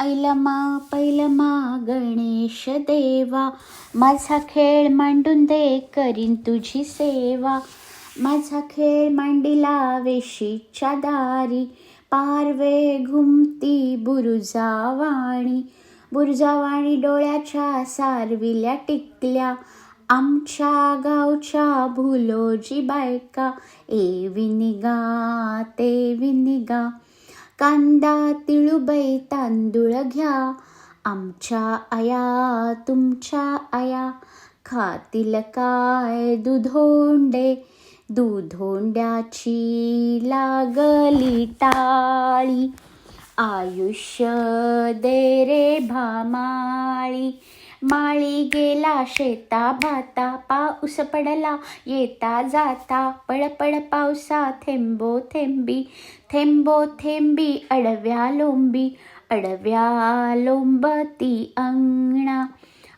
ऐलमा पैलमा गणेश देवा माझा खेळ मांडून दे करीन तुझी सेवा. माझा खेळ मांडिला वेशीच्या दारी पारवे घुमती बुरुजावाणी. बुरुजावाणी डोळ्याच्या सारविल्या टिकल्या आमच्या गावच्या भुलोजी बायका. ए विनिगा ते विनिगा कांदा तिळूबाई तांदूळ घ्या. आमच्या आया तुमच्या आया. खातील काय दुधोंडे? दुधोंड्याची लागली टाळी. आयुष्य दे रे भामाळी. माळी गेला शेता भाता पाऊस पडला येता जाता. पळपळ पावसा थेंबो थेंबी थेंबो थेंबी अडव्या लोंबी अडव्या लोंबती अंगणा.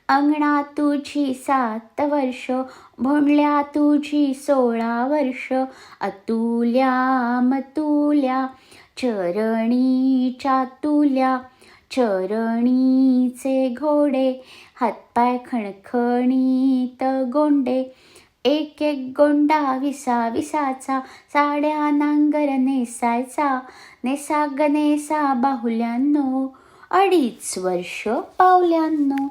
अंगणा तुझी सात वर्ष भोंडल्या तुझी सोळा वर्ष. अतुल्या मतुल्या चरणी चातुल्या चरणीचे घोडे हातपाय खणखणीत गोंडे. एक एक गोंडा विसा विसाचा साड्या नांगर नेसायचा नेसा ग नेसा बाहुल्यांनो अडीच वर्ष पावल्यांनो